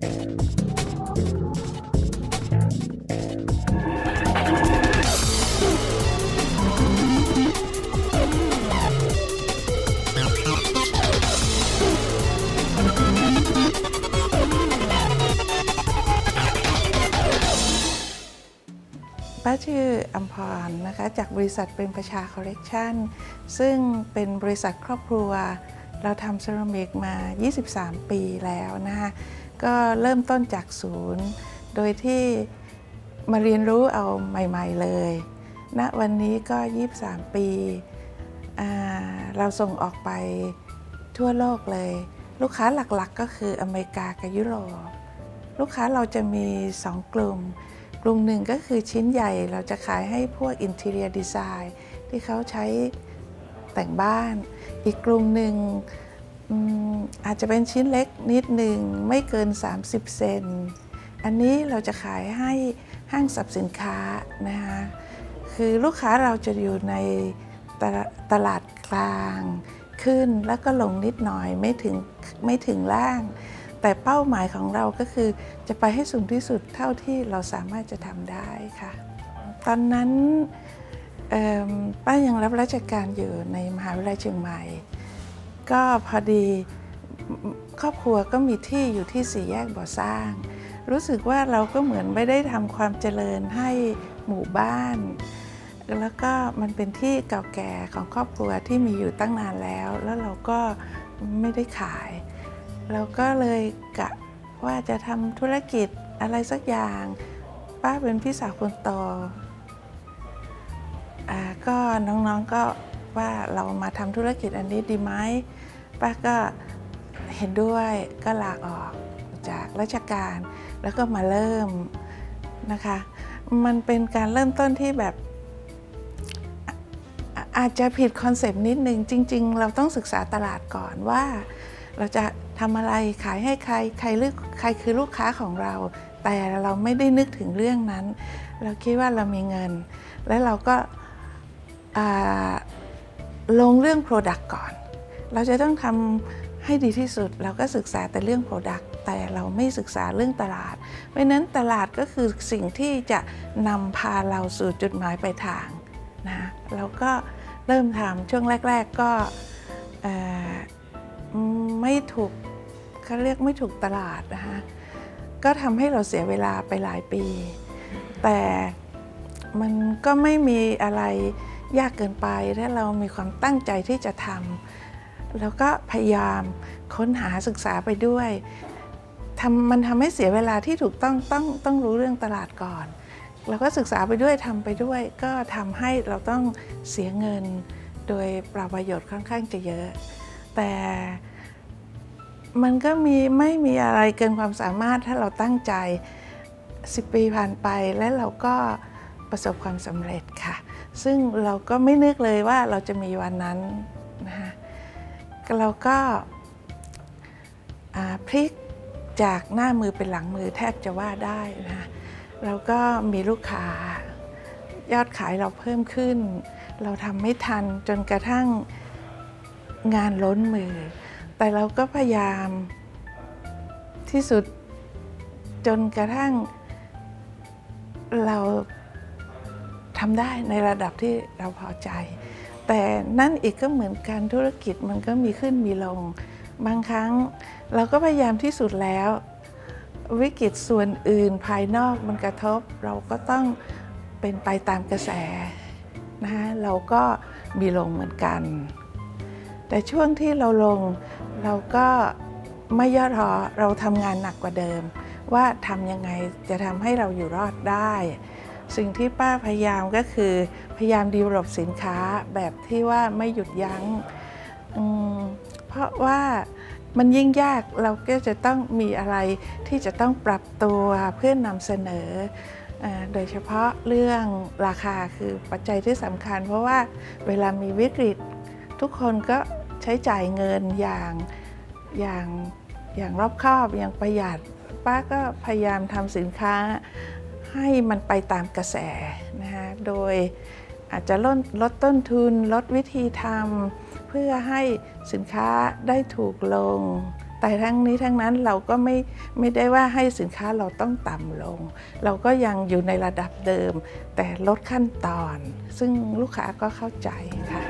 ป้าชื่ออัมพรนะคะจากบริษัทเป็นประชาคอลเลกชันซึ่งเป็นบริษัทครอบครัว เราทำเซรามิกมา 23 ปีแล้วนะคะ ก็เริ่มต้นจากศูนย์ โดยที่มาเรียนรู้เอาใหม่ๆเลยณวันนี้ก็ 23 ปีอ่าเราส่งออกไปทั่วโลกเลย ลูกค้าหลักๆก็คืออเมริกากับยุโรปลูกค้าเราจะมี 2 กลุ่ม กลุ่มหนึ่งก็คือชิ้นใหญ่เราจะขายให้พวก Interior Design ที่เขาใช้แต่งบ้าน อีกกลุ่มหนึ่ง อาจจะเป็นชิ้นเล็กนิดหนึ่งไม่เกิน 30 เซน อันนี้เราจะขายให้ห้างสรรพสินค้านะคะคือลูกค้าเราจะอยู่ในตลาตลาดกลางขึ้นแล้วก็ลงนิดหน่อยไม่ถึงไม่ถึงล่าง แต่เป้าหมายของเราก็คือจะไปให้สูงที่สุดเท่าที่เราสามารถจะทำได้ค่ะ ตอนนั้นป้ายังรับราชการอยู่ในมหาวิทยาลัยเชียงใหม่ ก็พอดีครอบครัวก็มีที่อยู่ที่สี่แยกบ่อสร้าง รู้สึกว่าเราก็เหมือนไม่ได้ทำความเจริญให้หมู่บ้าน แล้วก็มันเป็นที่เก่าแก่ของครอบครัวที่มีอยู่ตั้งนานแล้ว แล้วเราก็ไม่ได้ขาย เราก็เลยกะว่าจะทำธุรกิจอะไรสักอย่าง ป้าเป็นพี่สาวคนโตอ่าก็น้องๆก็ว่าเรามาทำธุรกิจอันนี้ดีไหม ป้าก็เห็นด้วยก็ลาออกจากราชการแล้วก็มาเริ่มนะคะ มันเป็นการเริ่มต้นที่แบบอะอาจจะผิดคอนเซปต์นิดนึง จริง ๆ เราต้องศึกษาตลาดก่อนว่า เราจะทำอะไรขายให้ใครใครเลือกใครคือลูกค้าของเรา แต่เราไม่ได้นึกถึงเรื่องนั้น เราคิดว่าเรามีเงิน แล้วเราก็าลงเรื่อง Product ก่อน เราจะต้องทำให้ดีที่สุด เราก็ศึกษาแต่เรื่อง Product แต่เราไม่ศึกษาเรื่องตลาด เพราะนั้นตลาดก็คือสิ่งที่จะนำพาเราสู่จุดหมายปลายทางนะเราก็เริ่มทำช่วงแรก ๆก็ไม่ถูกเขาเรียกไม่ถูกตลาดนะคะก็ทำให้เราเสียเวลาไปหลายปี แต่มันก็ไม่มีอะไรยากเกินไปถ้าเรามีความตั้งใจที่จะทำ แล้วก็พยายามค้นหาศึกษาไปด้วยทำมันทำให้เสียเวลาที่ถูกต้องต้องต้องรู้เรื่องตลาดก่อนเราก็ศึกษาไปด้วยทำไปด้วย ก็ทำให้เราต้องเสียเงิน โดยปราประโยชน์ค่อนข้างจะเยอะ แต่มันก็มีไม่มีอะไรเกินความสามารถถ้าเราตั้งใจ 10 ปีผ่านไปและเราก็ประสบความสำเร็จค่ะ ซึ่งเราก็ไม่นึกเลยว่าเราจะมีวันนั้น เราก็พลิกจากหน้ามือเป็นหลังมือแทบจะว่าได้นะเราก็มีลูกค้ายอดขายเราเพิ่มขึ้น เราทำไม่ทันจนกระทั่งงานล้นมือ แต่เราก็พยายามที่สุดจนกระทั่งเราทำได้ในระดับที่เราพอใจ แต่นั่นอีกก็เหมือนการธุรกิจมันก็มีขึ้นมีลง บางครั้งเราก็พยายามที่สุดแล้ว วิกฤตส่วนอื่นภายนอกมันกระทบ เราก็ต้องเป็นไปตามกระแสนะคะเราก็มีลงเหมือนกัน แต่ช่วงที่เราลงเราก็ไม่ย่อท้อเราทำงานหนักกว่าเดิม ว่าทำยังไงจะทำให้เราอยู่รอดได้ สิ่งที่ป้าพยายามก็คือ พยายามดีวลบสินค้าแบบที่ว่าไม่หยุดยัง้งเพราะว่ามันยิ่งยากเราก็จะต้องมีอะไรที่จะต้องปรับตัวเพื่อนำเสนออโดยเฉพาะเรื่องราคาคือปัจจัยที่สำคัญ เพราะว่าเวลามีวิกฤต ทุกคนก็ใช้จ่ายเงินอย่างอย่างอย่างรอบคอบอย่างประหยัด ป้าก็พยายามทำสินค้า ให้มันไปตามกระแสนะคะโดยอาจจะลดลดต้นทุนลดวิธีทำเพื่อให้สินค้าได้ถูกลง แต่ทั้งนี้ทั้งนั้นเราก็ไม่ไม่ได้ว่าให้สินค้าเราต้องต่ำลง เราก็ยังอยู่ในระดับเดิม แต่ลดขั้นตอน ซึ่งลูกค้าก็เข้าใจค่ะ